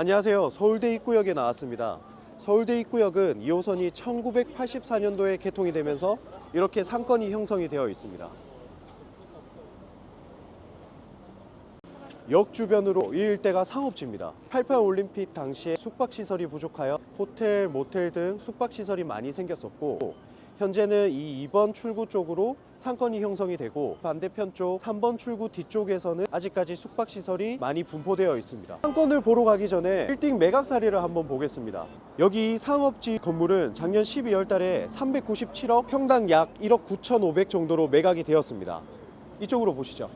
안녕하세요. 서울대 입구역에 나왔습니다. 서울대 입구역은 2호선이 1984년도에 개통이 되면서 이렇게 상권이 형성이 되어 있습니다. 역 주변으로 이 일대가 상업지입니다. 88 올림픽 당시에 숙박 시설이 부족하여 호텔, 모텔 등 숙박 시설이 많이 생겼었고 현재는 이 2번 출구 쪽으로 상권이 형성이 되고 반대편 쪽 3번 출구 뒤쪽에서는 아직까지 숙박 시설이 많이 분포되어 있습니다. 상권을 보러 가기 전에 빌딩 매각사리를 한번 보겠습니다. 여기 상업지 건물은 작년 12월 달에 397억 평당 약 1억 9,500 정도로 매각이 되었습니다. 이쪽으로 보시죠.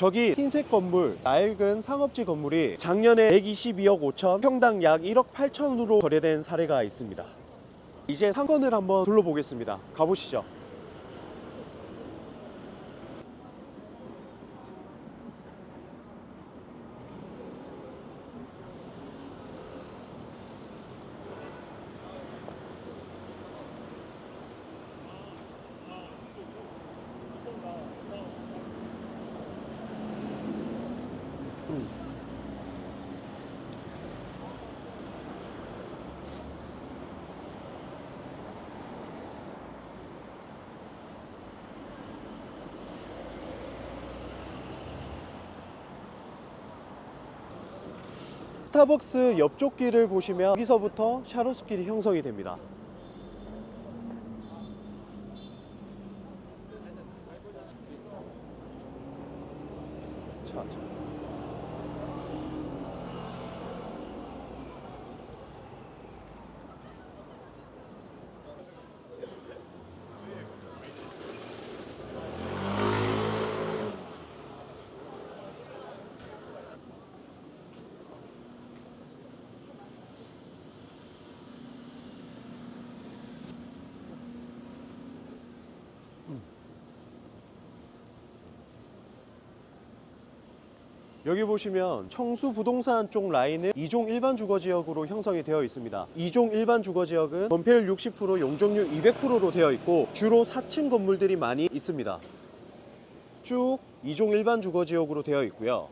저기 흰색 건물, 낡은 상업지 건물이 작년에 122억 5천, 평당 약 1억 8천으로 거래된 사례가 있습니다. 이제 상권을 한번 둘러보겠습니다. 가보시죠. 스타벅스 옆쪽 길을 보시면 여기서부터 샤로스 길이 형성이 됩니다. 자, 자. 여기 보시면 청수 부동산 쪽 라인은 2종 일반 주거 지역으로 형성이 되어 있습니다. 2종 일반 주거 지역은 건폐율 60%, 용적률 200%로 되어 있고 주로 4층 건물들이 많이 있습니다. 쭉 2종 일반 주거 지역으로 되어 있고요.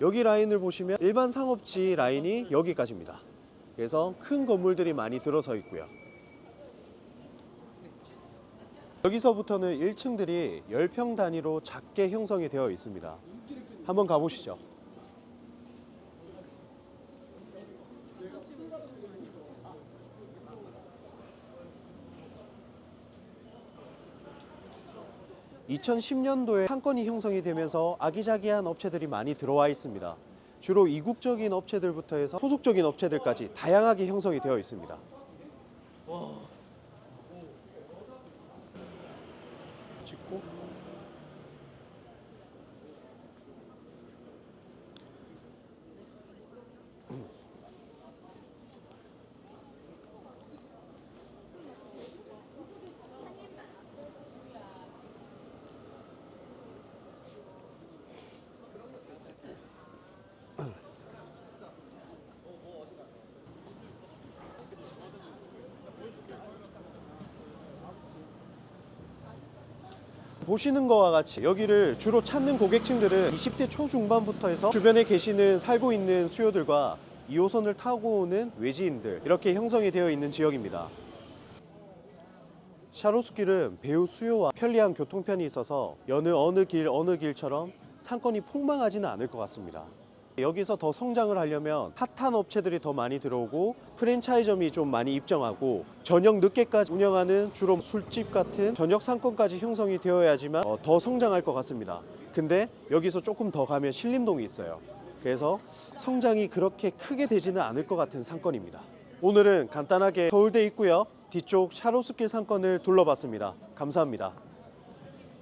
여기 라인을 보시면 일반 상업지 라인이 여기까지입니다. 그래서 큰 건물들이 많이 들어서 있고요. 여기서부터는 1층들이 10평 단위로 작게 형성이 되어 있습니다. 한번 가보시죠. (2010년도에) 상권이 형성이 되면서 아기자기한 업체들이 많이 들어와 있습니다. 주로 이국적인 업체들부터 해서 소속적인 업체들까지 다양하게 형성이 되어 있습니다. 찍고 보시는 것과 같이 여기를 주로 찾는 고객층들은 20대 초중반부터 해서 주변에 계시는 살고 있는 수요들과 2호선을 타고 오는 외지인들 이렇게 형성이 되어 있는 지역입니다. 샤로스길은 배우 수요와 편리한 교통편이 있어서 여느 어느 길 어느 길처럼 상권이 폭망하지는 않을 것 같습니다. 여기서 더 성장을 하려면 핫한 업체들이 더 많이 들어오고 프랜차이점이 좀 많이 입점하고 저녁 늦게까지 운영하는 주로 술집 같은 저녁 상권까지 형성이 되어야지만 어, 더 성장할 것 같습니다. 근데 여기서 조금 더 가면 신림동이 있어요. 그래서 성장이 그렇게 크게 되지는 않을 것 같은 상권입니다. 오늘은 간단하게 서울대 입구역 뒤쪽 샤로스길 상권을 둘러봤습니다. 감사합니다.